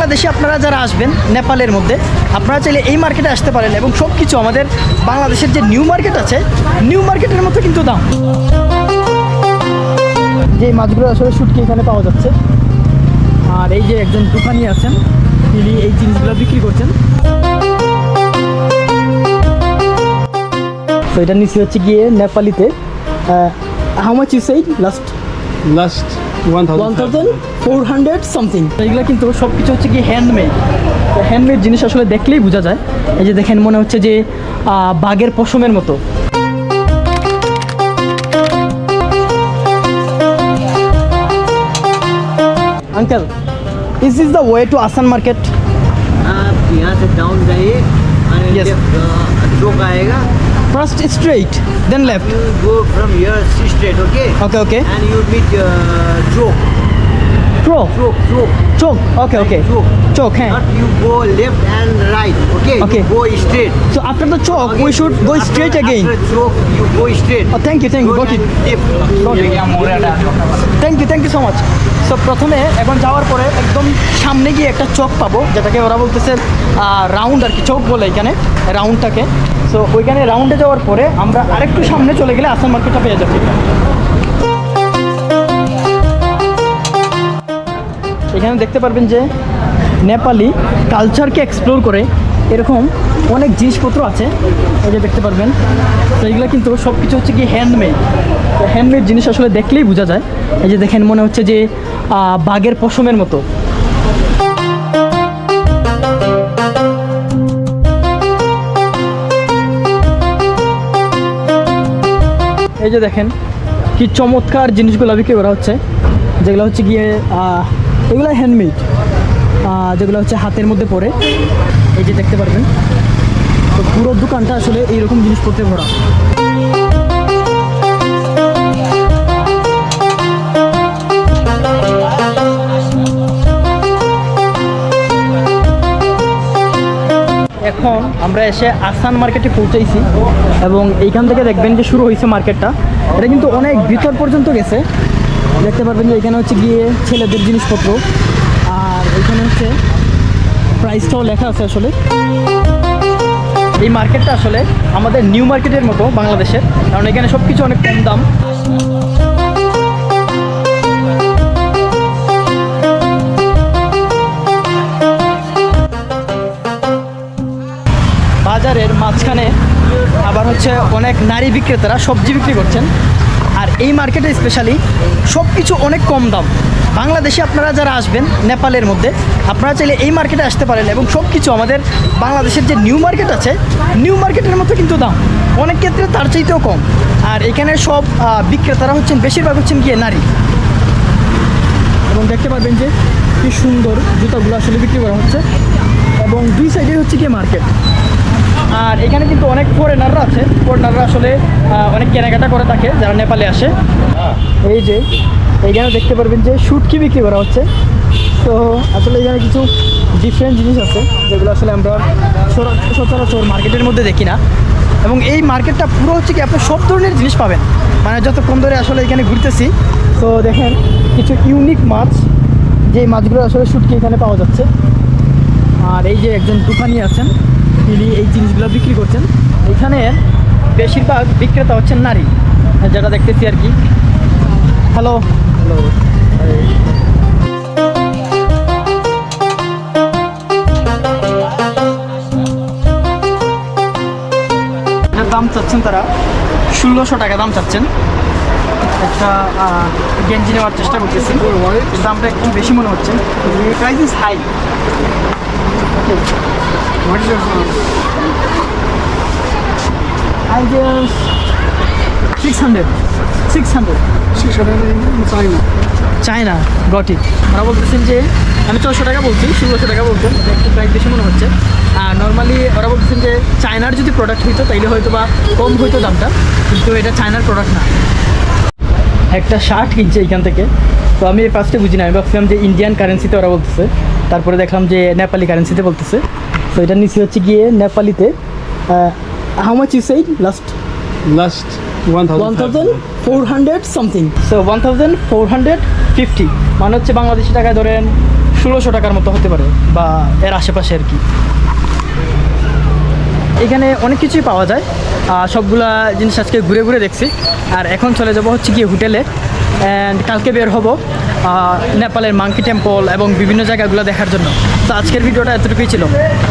বাংলাদেশে আপনারা যারা আসবেন নেপালের মধ্যে আপনারা চাইলে এই মার্কেটে আসতে পারেন এবং সব কিছু আমাদের বাংলাদেশের যে নিউ মার্কেট আছে নিউ মার্কেটের মতো কিন্তু দাম। যে মাছগুলো আসলে শুটকি এখানে পাওয়া যাচ্ছে। আর এই যে একজন দোকানি আছেন তিনি এই জিনিসগুলো বিক্রি করছেন। তো এটা নিচে হচ্ছে গিয়ে নেপালিতে how much you say last last one 1000. Thousand four hundred something এগুলো কিন্তু সব কিছু হচ্ছে কি হ্যান্ডমেড তো হ্যান্ডমেড জিনিস আসলে দেখলেই বোঝা যায় এই যে দেখেন মনে হচ্ছে যে আহ, বাঘের পশমের মতো uncle this is the way to Asan market आप यहाँ से डाउन जाइए and Yes. left, uh, चौक आएगा first straight then left you go from here straight okay okay okay and you meet uh, chowk pro chowk chowk চোখ okay ওকে চৌক চোখ হ্যাঁ not you go left and right okay Okay. you go straight So after the chalk, we should go After- straight again. after chowk you go straight Oh, thank you, thank you. Go Got it. and left. Thank you thank you so much so প্রথমে এখন যাওয়ার পরে একদম সামনে গিয়ে একটা চোখ পাবো যেটাকে ওরা বলতেছে রাউন্ড আর কি চোখ বলে এখানে রাউন্ডটাকে সো ওইখানে রাউন্ডে যাওয়ার পরে আমরা আরেকটু সামনে চলে গেলে আসাম মার্কেটটা পেয়ে যাব এখানে দেখতে পারবেন যে নেপালি কালচারকে এক্সপ্লোর করে এরকম অনেক জিনিসপত্র আছে। এই যে দেখতে পারবেন। তো এগুলো কিন্তু সব কিছু হচ্ছে কি হ্যান্ডমেড তো হ্যান্ডমেড জিনিস আসলে দেখলেই বোঝা যায়। এই যে দেখেন, মনে হচ্ছে যে বাঘের পশমের মতো। এই যে দেখেন, কি চমৎকার জিনিসগুলো বিক্রি করা হচ্ছে। যেগুলো হচ্ছে গিয়ে এগুলো হ্যান্ডমেড যেগুলো হচ্ছে হাতের মধ্যে পড়ে। এই যে দেখতে পারবেন, তো পুরো দোকানটা আসলে এইরকম জিনিসপত্রে ভরা। এখন আমরা এসে আসান মার্কেটে পৌঁছাইছি এবং এইখান থেকে দেখবেন যে শুরু হয়েছে মার্কেটটা। এটা কিন্তু অনেক ভিতর পর্যন্ত গেছে। দেখতে পারবেন যে এখানে হচ্ছে গিয়ে ছেলেদের জিনিসপত্র। আর এখানে হচ্ছে প্রাইসটাও লেখা আছে আসলে। এই মার্কেটটা আসলে আমাদের নিউ মার্কেটের মতো বাংলাদেশের। কারণ এখানে সব কিছু অনেক কম দাম। বাজারের মাঝখানে আবার হচ্ছে অনেক নারী বিক্রেতারা সবজি বিক্রি করছেন। আর এই মার্কেটে স্পেশালি সব কিছু অনেক কম দাম। বাংলাদেশে আপনারা যারা আসবেন নেপালের মধ্যে, আপনারা চাইলে এই মার্কেটে আসতে পারেন এবং সব কিছু আমাদের বাংলাদেশের যে নিউ মার্কেট আছে নিউ মার্কেটের মতো কিন্তু দাম। অনেক ক্ষেত্রে তার চাইতেও কম। আর এখানে সব বিক্রেতারা হচ্ছেন, বেশিরভাগ হচ্ছেন গিয়ে নারী। এবং দেখতে পারবেন যে কি সুন্দর জুতাগুলো আসলে বিক্রি করা হচ্ছে। এবং দুই সাইডে হচ্ছে গিয়ে মার্কেট আর এখানে কিন্তু অনেক ফরেনাররা আছে। ফরেনাররা আসলে অনেক কেনাকাটা করে থাকে, যারা নেপালে আসে। এই যে, এইখানে দেখতে পারবেন যে শুটকি বিক্রি করা হচ্ছে। তো আসলে এখানে কিছু ডিফারেন্ট জিনিস আছে, যেগুলো আসলে আমরা সচরাচর মার্কেটের মধ্যে দেখি না। এবং এই মার্কেটটা পুরো হচ্ছে কি আপনি সব ধরনের জিনিস পাবেন। মানে যতক্ষণ ধরে আসলে এখানে ঘুরতেছি, তো দেখেন কিছু ইউনিক মাছ যে মাছগুলো আসলে শুটকি এখানে পাওয়া যাচ্ছে। আর এই যে একজন দোকানি আছেন তিনি এই জিনিসগুলো বিক্রি করছেন। এখানে বেশিরভাগ বিক্রেতা হচ্ছেন নারী। যেটা দেখতেছি আর কি। হ্যালো হ্যালো দাম চাচ্ছেন তারা ষোলোশো টাকা দাম চাচ্ছেন। একটা গেঞ্জি নেওয়ার চেষ্টা করতেছি। দামটা একটু বেশি মনে হচ্ছে। Price is high What is your I guess 600 600 600 in China? China got ওরা বলতেছেন যে, আমি ছশো টাকা বলছি, ষোলোশো টাকা বলছেন একটু প্রাইস বেশি মনে হচ্ছে। আর নর্মালি ওরা বলতেছেন যে চায়নার যদি প্রোডাক্ট হইতো, তাইলে হয়তো বা কম হইতো দামটা, কিন্তু এটা চায়নার প্রোডাক্ট না। একটা শার্ট কিনছে এইখান থেকে। তো আমি ফার্স্টে বুঝি না আমি ভাবছিলাম যে ইন্ডিয়ান কারেন্সিতে ওরা বলতেছে। তারপরে দেখলাম যে নেপালি কারেন্সিতে বলতেছে। তো এটা নিচে হচ্ছে গিয়ে নেপালিতে how much you say last Last? 1000. One thousand four hundred something so one thousand four hundred fifty মানে হচ্ছে বাংলাদেশি টাকায় ধরেন ষোলোশো টাকার মতো হতে পারে বা এর আশেপাশে আর কি। এখানে অনেক কিছুই পাওয়া যায়। সবগুলা জিনিস আজকে ঘুরে ঘুরে দেখছি। আর এখন চলে যাব হচ্ছে গিয়ে হোটেলে। অ্যান্ড কালকে বের হব নেপালের মাঙ্কি টেম্পল এবং বিভিন্ন জায়গাগুলো দেখার জন্য। তো আজকের ভিডিওটা এতটুকুই ছিল।